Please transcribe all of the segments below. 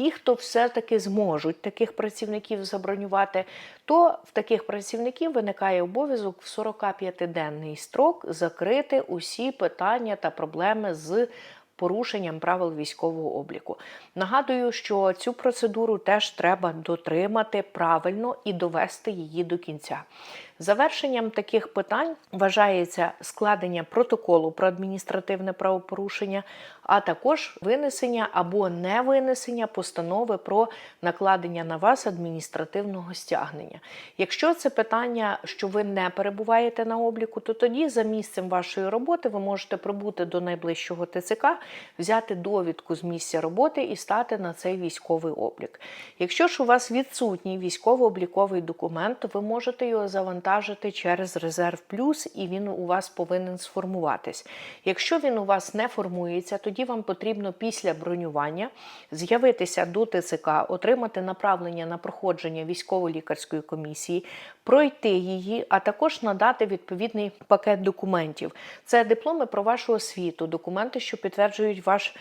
ті, хто все-таки зможуть таких працівників забронювати, то в таких працівників виникає обов'язок в 45-денний строк закрити усі питання та проблеми з порушенням правил військового обліку. Нагадую, що цю процедуру теж треба дотримати правильно і довести її до кінця. Завершенням таких питань вважається складення протоколу про адміністративне правопорушення, а також винесення або не винесення постанови про накладення на вас адміністративного стягнення. Якщо це питання, що ви не перебуваєте на обліку, то тоді за місцем вашої роботи ви можете прибути до найближчого ТЦК, взяти довідку з місця роботи і стати на цей військовий облік. Якщо ж у вас відсутній військово-обліковий документ, то ви можете його завантажити через резерв плюс, і він у вас повинен сформуватись. Якщо він у вас не формується, тоді вам потрібно після бронювання з'явитися до ТЦК, отримати направлення на проходження військово-лікарської комісії, пройти її, а також надати відповідний пакет документів. Це дипломи про вашу освіту, документи, що підтверджують ваш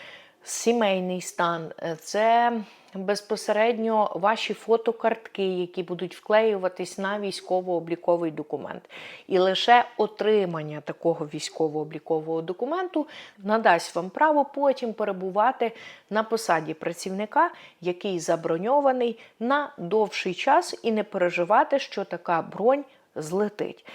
сімейний стан, це безпосередньо ваші фотокартки, які будуть вклеюватись на військово-обліковий документ. І лише отримання такого військово-облікового документу надасть вам право потім перебувати на посаді працівника, який заброньований на довший час, і не переживати, що така бронь злетить.